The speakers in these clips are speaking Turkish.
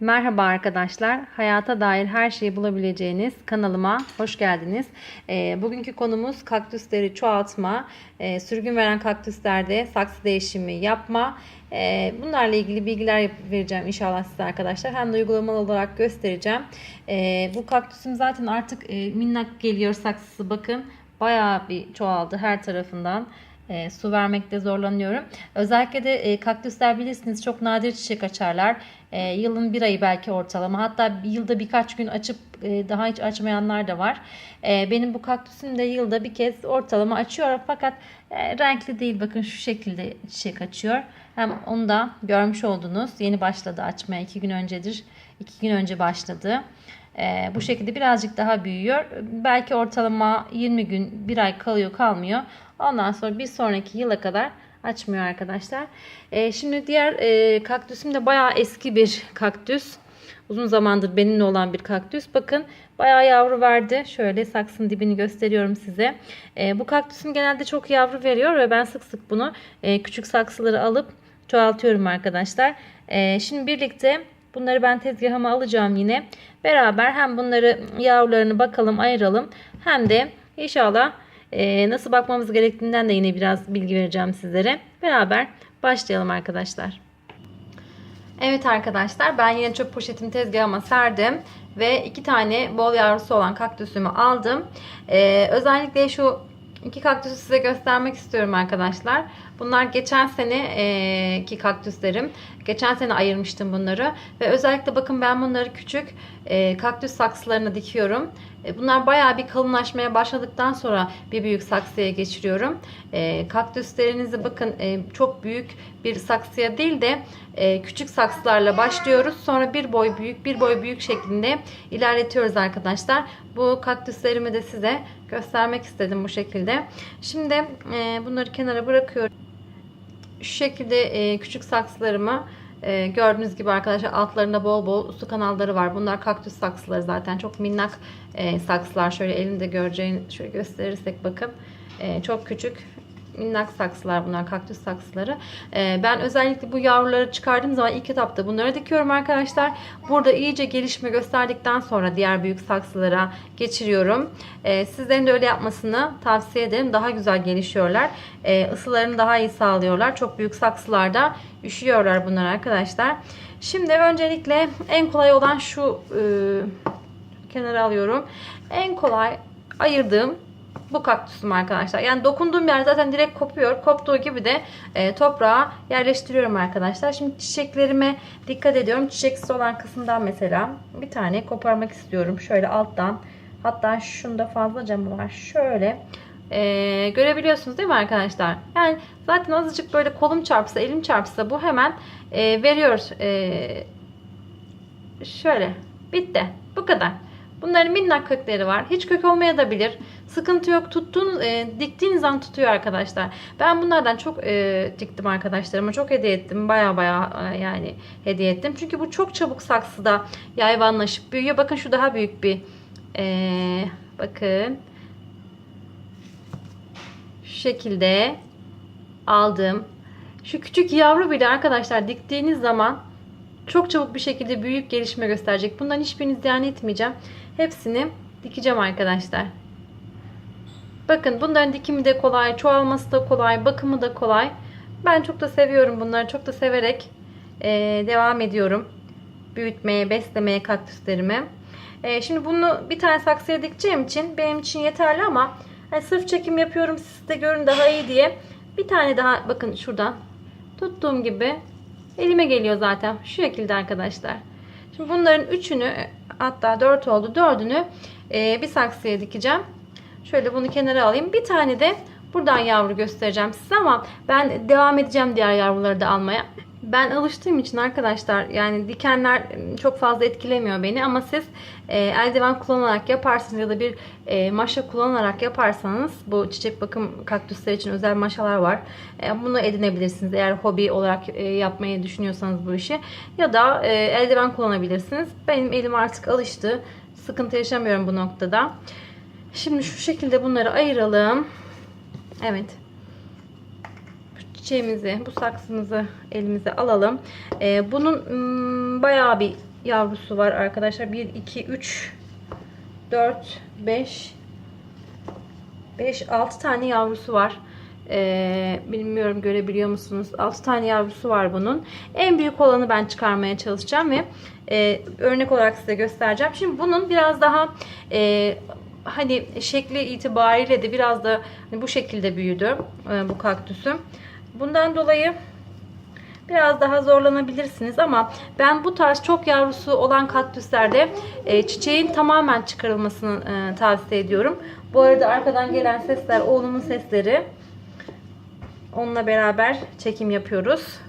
Merhaba arkadaşlar. Hayata dair her şeyi bulabileceğiniz kanalıma hoş geldiniz. Ee, bugünkü konumuz kaktüsleri çoğaltma, e, sürgün veren kaktüslerde saksı değişimi yapma. E, bunlarla ilgili bilgiler vereceğim inşallah size arkadaşlar. Hem de uygulamalı olarak göstereceğim. E, bu kaktüsüm zaten artık e, minnak geliyor saksısı bakın. Bayağı bir çoğaldı her tarafından. E, su vermekte zorlanıyorum. Özellikle de e, kaktüsler bilirsiniz çok nadir çiçek açarlar. E, yılın bir ayı belki ortalama. Hatta yılda birkaç gün açıp e, daha hiç açmayanlar da var. E, benim bu kaktüsüm de yılda bir kez ortalama açıyor. Fakat e, renkli değil. Bakın şu şekilde çiçek açıyor. Hem onu da görmüş oldunuz. Yeni başladı açmaya. iki gün öncedir. iki gün önce başladı. Ee, bu şekilde birazcık daha büyüyor. Belki ortalama 20 gün, bir ay kalıyor kalmıyor. Ondan sonra bir sonraki yıla kadar açmıyor arkadaşlar. Ee, şimdi diğer e, kaktüsüm de bayağı eski bir kaktüs. Uzun zamandır benimle olan bir kaktüs. Bakın bayağı yavru verdi. Şöyle saksının dibini gösteriyorum size. Ee, bu kaktüsüm genelde çok yavru veriyor ve ben sık sık bunu e, küçük saksıları alıp çoğaltıyorum arkadaşlar. Ee, şimdi birlikte bunları ben tezgahıma alacağım yine. Beraber hem bunları yavrularını bakalım ayıralım hem de inşallah e, nasıl bakmamız gerektiğinden de yine biraz bilgi vereceğim sizlere. Beraber başlayalım arkadaşlar. Evet arkadaşlar ben yine çöp poşetimi tezgahıma serdim ve iki tane bol yavrusu olan kaktüsümü aldım. Ee, özellikle şu iki kaktüsü size göstermek istiyorum arkadaşlar. Bunlar geçen sene ki kaktüslerim. Geçen sene ayırmıştım bunları ve özellikle bakın ben bunları küçük e, kaktüs saksılarına dikiyorum. E, Bunlar bayağı bir kalınlaşmaya başladıktan sonra bir büyük saksıya geçiriyorum. E, kaktüslerinizi bakın e, çok büyük bir saksıya değil de küçük saksılarla başlıyoruz. Sonra bir boy büyük bir boy büyük şeklinde ilerletiyoruz arkadaşlar. Bu kaktüslerimi de size göstermek istedim bu şekilde. Şimdi bunları kenara bırakıyorum. Şu şekilde küçük saksılarımı e, gördüğünüz gibi arkadaşlar altlarında bol bol su kanalları var. Bunlar kaktüs saksıları zaten. Çok minnak e, saksılar. Şöyle elimde göreceğin şöyle gösterirsek bakın. E, çok küçük minnak saksılar bunlar kaktüs saksıları. E, ben özellikle bu yavruları çıkardığım zaman ilk etapta bunları dikiyorum arkadaşlar. Burada iyice gelişme gösterdikten sonra diğer büyük saksılara geçiriyorum. E, sizlerin de öyle yapmasını tavsiye ederim. Daha güzel gelişiyorlar. E, ısılarını daha iyi sağlıyorlar. Çok büyük saksılarda üşüyorlar bunlar arkadaşlar. Şimdi öncelikle en kolay olan şu e, kenara alıyorum. En kolay ayırdığım bu kaktüsüm arkadaşlar. Yani dokunduğum yer zaten direkt kopuyor. Koptuğu gibi de e, toprağa yerleştiriyorum arkadaşlar. Şimdi çiçeklerime dikkat ediyorum. Çiçeksiz olan kısımdan mesela bir tane koparmak istiyorum. Şöyle alttan. Hatta şunda fazlaca mı var? Şöyle e, görebiliyorsunuz değil mi arkadaşlar? Yani zaten azıcık böyle kolum çarpsa, elim çarpsa bu hemen e, veriyor. E, şöyle. Bitti. Bu kadar. Bunların minnak kökleri var. Hiç kök olmayabilir. Sıkıntı yok. Tuttuğun, e, diktiğiniz an tutuyor arkadaşlar. Ben bunlardan çok e, diktim arkadaşlarıma. Çok hediye ettim. Baya baya e, yani hediye ettim. Çünkü bu çok çabuk saksıda yayvanlaşıp büyüyor. Bakın şu daha büyük bir e, bakın şu şekilde aldım. Şu küçük yavru bile arkadaşlar diktiğiniz zaman çok çabuk bir şekilde büyüyüp gelişme gösterecek. Bundan hiçbirini ziyan etmeyeceğim. Hepsini dikeceğim arkadaşlar. Bakın bunların dikimi de kolay, çoğalması da kolay, bakımı da kolay. Ben çok da seviyorum bunları. Çok da severek eee, devam ediyorum. Büyütmeye, beslemeye kaktüslerimi. Eee, şimdi bunu bir tane saksıya dikeceğim için benim için yeterli ama hani sırf çekim yapıyorum siz de görün daha iyi diye bir tane daha bakın şuradan tuttuğum gibi elime geliyor zaten. Şu şekilde arkadaşlar. Şimdi bunların üçünü hatta dört oldu. Dördünü eee, bir saksıya dikeceğim. Şöyle bunu kenara alayım. Bir tane de buradan yavru göstereceğim size ama ben devam edeceğim diğer yavruları da almaya. Ben alıştığım için arkadaşlar yani dikenler çok fazla etkilemiyor beni ama siz e, eldiven kullanarak yaparsınız ya da bir e, maşa kullanarak yaparsanız bu çiçek bakım kaktüsler için özel maşalar var. E, bunu edinebilirsiniz eğer hobi olarak e, yapmayı düşünüyorsanız bu işi ya da e, eldiven kullanabilirsiniz. Benim elim artık alıştı. Sıkıntı yaşamıyorum bu noktada. Şimdi şu şekilde bunları ayıralım. Evet. Çiçeğimizi, bu saksımızı elimize alalım. Ee, bunun hmm, bayağı bir yavrusu var arkadaşlar. 1, 2, 3, 4, 5, 5, 6 tane yavrusu var. Ee, bilmiyorum görebiliyor musunuz? 6 tane yavrusu var bunun. En büyük olanı ben çıkarmaya çalışacağım ve e, örnek olarak size göstereceğim. Şimdi bunun biraz daha e, hani şekli itibariyle de biraz da hani bu şekilde büyüdü e, bu kaktüsüm. Bundan dolayı biraz daha zorlanabilirsiniz ama ben bu tarz çok yavrusu olan kaktüslerde e, çiçeğin tamamen çıkarılmasını e, tavsiye ediyorum. Bu arada arkadan gelen sesler oğlumun sesleri. Onunla beraber çekim yapıyoruz.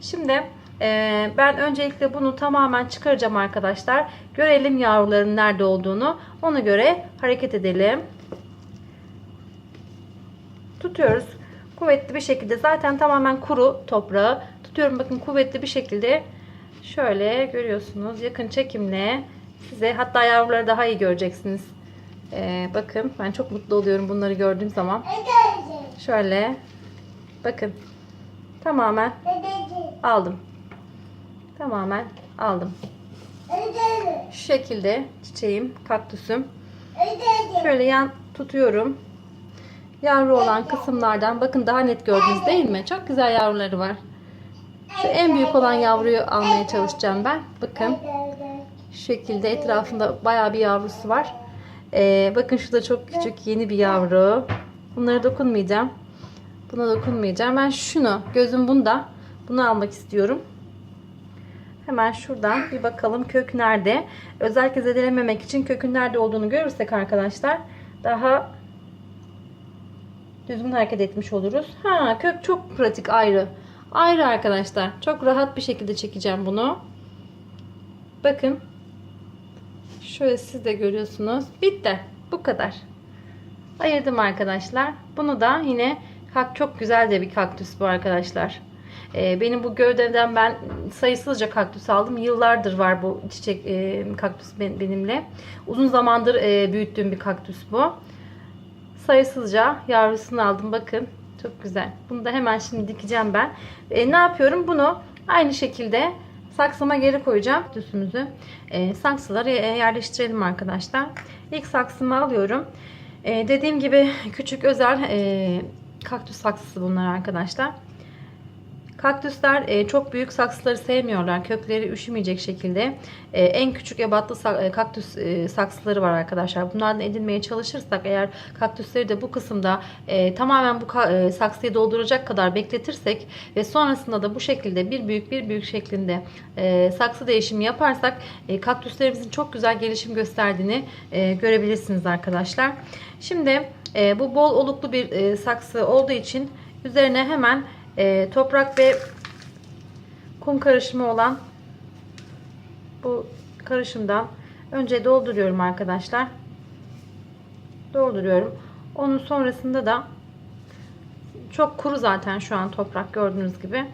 Şimdi e, ben öncelikle bunu tamamen çıkaracağım arkadaşlar. Görelim yavruların nerede olduğunu. Ona göre hareket edelim. Tutuyoruz. Kuvvetli bir şekilde zaten tamamen kuru toprağı tutuyorum. Bakın kuvvetli bir şekilde şöyle görüyorsunuz. Yakın çekimle size hatta yavruları daha iyi göreceksiniz. E, bakın ben çok mutlu oluyorum bunları gördüğüm zaman. Şöyle bakın tamamen aldım. Tamamen aldım. Şu şekilde çiçeğim, kaktüsüm. Şöyle yan tutuyorum. Yavru olan kısımlardan bakın daha net gördünüz değil mi? Çok güzel yavruları var. Şu en büyük olan yavruyu almaya çalışacağım ben. Bakın şu şekilde etrafında bayağı bir yavrusu var. Ee, bakın şurada çok küçük yeni bir yavru. Bunlara dokunmayacağım. Buna dokunmayacağım. Ben şunu gözüm bunda. Bunu almak istiyorum. Hemen şuradan bir bakalım kök nerede. Özellikle zedelememek için kökün nerede olduğunu görürsek arkadaşlar daha düzgün hareket etmiş oluruz. Ha kök çok pratik ayrı. Ayrı arkadaşlar. Çok rahat bir şekilde çekeceğim bunu. Bakın. Şöyle siz de görüyorsunuz. Bitti. Bu kadar. Ayırdım arkadaşlar. Bunu da yine çok güzel de bir kaktüs bu arkadaşlar. Ee, benim bu gövdeden ben sayısızca kaktüs aldım. Yıllardır var bu çiçek e, kaktüs benimle. Uzun zamandır e, büyüttüğüm bir kaktüs bu. Sayısızca yavrusunu aldım. Bakın çok güzel. Bunu da hemen şimdi dikeceğim ben. E, ne yapıyorum? Bunu aynı şekilde saksıma geri koyacağım. Kaktüsümüzü e, saksılara yerleştirelim arkadaşlar. İlk saksımı alıyorum. E, dediğim gibi küçük özel e, kaktüs saksısı bunlar arkadaşlar. Kaktüsler e, çok büyük saksıları sevmiyorlar. Kökleri üşümeyecek şekilde. E, en küçük ebatlı e, kaktüs saksıları var arkadaşlar. Bunlardan edinmeye çalışırsak eğer kaktüsleri de bu kısımda tamamen bu saksıyı dolduracak kadar bekletirsek ve sonrasında da bu şekilde bir büyük bir büyük şeklinde saksı değişimi yaparsak kaktüslerimizin çok güzel gelişim gösterdiğini görebilirsiniz arkadaşlar. Şimdi bu bol oluklu bir saksı olduğu için üzerine hemen e, toprak ve kum karışımı olan bu karışımdan önce dolduruyorum arkadaşlar. Dolduruyorum. Onun sonrasında da çok kuru zaten şu an toprak gördüğünüz gibi.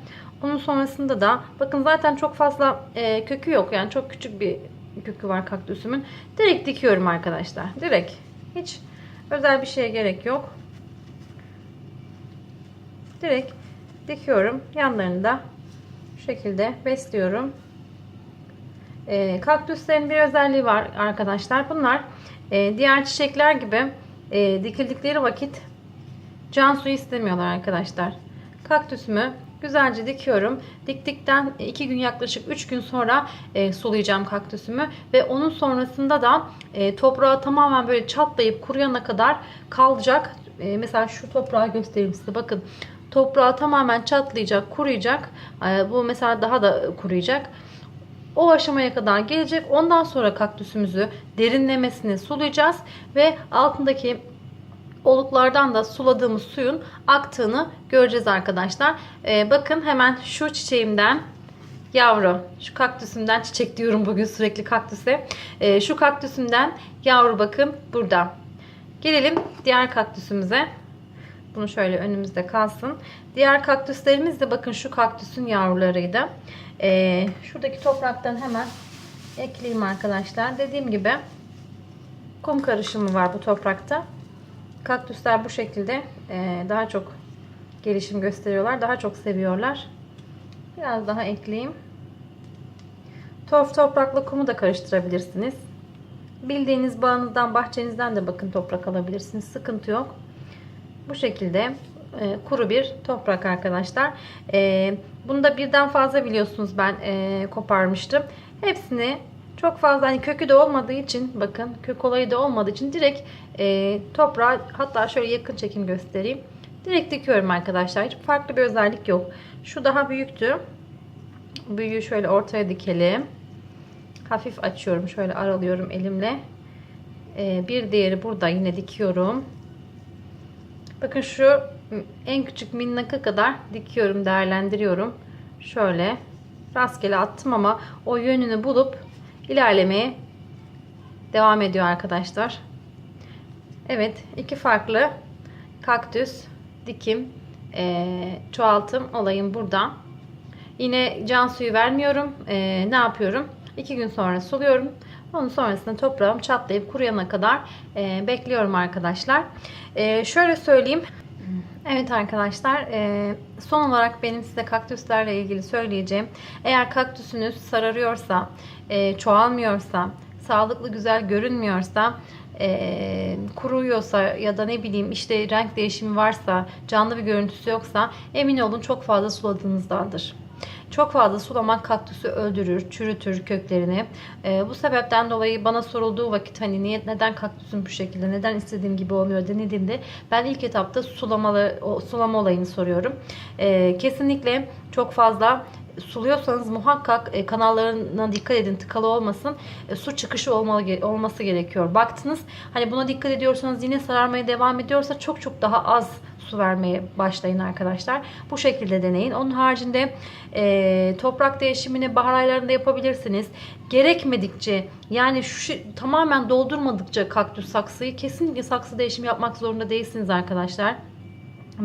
Onun sonrasında da bakın zaten çok fazla e, kökü yok. Yani çok küçük bir kökü var kaktüsümün. Direkt dikiyorum arkadaşlar. Direkt. Hiç özel bir şeye gerek yok. Direkt dikiyorum. Yanlarını da şu şekilde besliyorum. E, kaktüslerin bir özelliği var arkadaşlar. Bunlar e, diğer çiçekler gibi e, dikildikleri vakit can suyu istemiyorlar arkadaşlar. Kaktüsümü güzelce dikiyorum. Diktikten 2 gün yaklaşık 3 gün sonra e, sulayacağım kaktüsümü ve onun sonrasında da e, toprağı tamamen böyle çatlayıp kuruyana kadar kalacak. E, mesela şu toprağı göstereyim size. Bakın toprağı tamamen çatlayacak, kuruyacak. E, bu mesela daha da kuruyacak. O aşamaya kadar gelecek. Ondan sonra kaktüsümüzü derinlemesine sulayacağız ve altındaki oluklardan da suladığımız suyun aktığını göreceğiz arkadaşlar. Ee, bakın hemen şu çiçeğimden yavru, şu kaktüsümden çiçek diyorum bugün sürekli kaktüse. Ee, şu kaktüsümden yavru bakın burada. Gelelim diğer kaktüsümüze. Bunu şöyle önümüzde kalsın. Diğer kaktüslerimiz de bakın şu kaktüsün yavrularıydı. Ee, şuradaki topraktan hemen ekleyeyim arkadaşlar. Dediğim gibi kum karışımı var bu toprakta. Kaktüsler bu şekilde e, daha çok gelişim gösteriyorlar. Daha çok seviyorlar. Biraz daha ekleyeyim. Torf toprakla kumu da karıştırabilirsiniz. Bildiğiniz bağınızdan, bahçenizden de bakın toprak alabilirsiniz. Sıkıntı yok. Bu şekilde e, kuru bir toprak arkadaşlar. E, bunu da birden fazla biliyorsunuz ben e, koparmıştım. Hepsini çok fazla hani kökü de olmadığı için bakın kök olayı da olmadığı için direkt e, toprağa hatta şöyle yakın çekim göstereyim. Direkt dikiyorum arkadaşlar. Hiç farklı bir özellik yok. Şu daha büyüktü. Büyüğü şöyle ortaya dikelim. Hafif açıyorum. Şöyle aralıyorum elimle. E, bir diğeri burada yine dikiyorum. Bakın şu en küçük minnaka kadar dikiyorum, değerlendiriyorum. Şöyle rastgele attım ama o yönünü bulup ilerlemeye devam ediyor arkadaşlar. Evet, iki farklı kaktüs dikim eee, çoğaltım olayım burada. Yine can suyu vermiyorum. Eee, ne yapıyorum? İki gün sonra suluyorum. Onun sonrasında toprağım çatlayıp kuruyana kadar eee, bekliyorum arkadaşlar. Eee, şöyle söyleyeyim. Evet arkadaşlar eee, son olarak benim size kaktüslerle ilgili söyleyeceğim. Eğer kaktüsünüz sararıyorsa, eee, çoğalmıyorsa, sağlıklı güzel görünmüyorsa eee, kuruyorsa ya da ne bileyim işte renk değişimi varsa, canlı bir görüntüsü yoksa emin olun çok fazla suladığınızdandır. Çok fazla sulamak kaktüsü öldürür, çürütür köklerini. Ee, bu sebepten dolayı bana sorulduğu vakit hani niye, neden kaktüsün bu şekilde, neden istediğim gibi olmuyor denildiğinde ben ilk etapta sulamalı, o, sulama olayını soruyorum. Ee, kesinlikle çok fazla suluyorsanız muhakkak e, kanallarına dikkat edin tıkalı olmasın E, su çıkışı olmalı, olması gerekiyor baktınız hani buna dikkat ediyorsanız yine sararmaya devam ediyorsa çok çok daha az su vermeye başlayın arkadaşlar. Bu şekilde deneyin. Onun haricinde e, toprak değişimini bahar aylarında yapabilirsiniz. Gerekmedikçe yani şu tamamen doldurmadıkça kaktüs saksıyı kesinlikle saksı değişimi yapmak zorunda değilsiniz arkadaşlar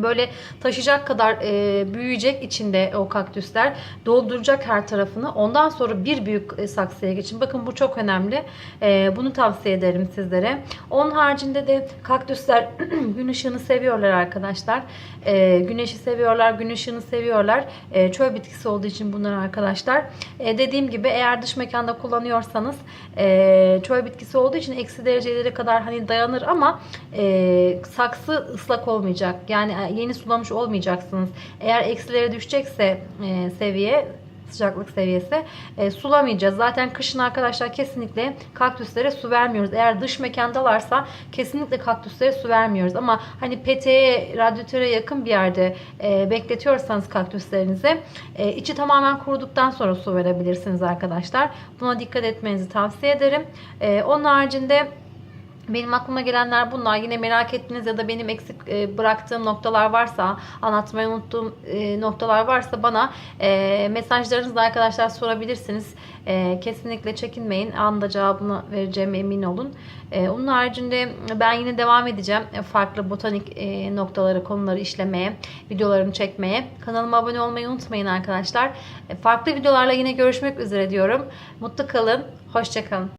böyle taşıyacak kadar e, büyüyecek içinde o kaktüsler dolduracak her tarafını. Ondan sonra bir büyük e, saksıya geçin. Bakın bu çok önemli. E, bunu tavsiye ederim sizlere. Onun haricinde de kaktüsler gün ışığını seviyorlar arkadaşlar. E, güneşi seviyorlar gün ışığını seviyorlar. E, çöl bitkisi olduğu için bunlar arkadaşlar. E, dediğim gibi eğer dış mekanda kullanıyorsanız e, çöl bitkisi olduğu için eksi derecelere kadar hani dayanır ama e, saksı ıslak olmayacak. Yani yeni sulamış olmayacaksınız. Eğer eksilere düşecekse e, seviye sıcaklık seviyesi e, sulamayacağız. Zaten kışın arkadaşlar kesinlikle kaktüslere su vermiyoruz. Eğer dış mekandalarsa kesinlikle kaktüslere su vermiyoruz. Ama hani peteğe, radyatöre yakın bir yerde e, bekletiyorsanız kaktüslerinizi e, içi tamamen kuruduktan sonra su verebilirsiniz arkadaşlar. Buna dikkat etmenizi tavsiye ederim. E, onun haricinde benim aklıma gelenler bunlar. Yine merak ettiğiniz ya da benim eksik e, bıraktığım noktalar varsa, anlatmayı unuttuğum e, noktalar varsa bana e, mesajlarınızla arkadaşlar sorabilirsiniz. Kesinlikle çekinmeyin. Anında cevabını vereceğime emin olun. Onun haricinde ben yine devam edeceğim. Farklı botanik noktaları, konuları işlemeye, videolarını çekmeye. Kanalıma abone olmayı unutmayın arkadaşlar. Farklı videolarla yine görüşmek üzere diyorum. Mutlu kalın. Hoşçakalın.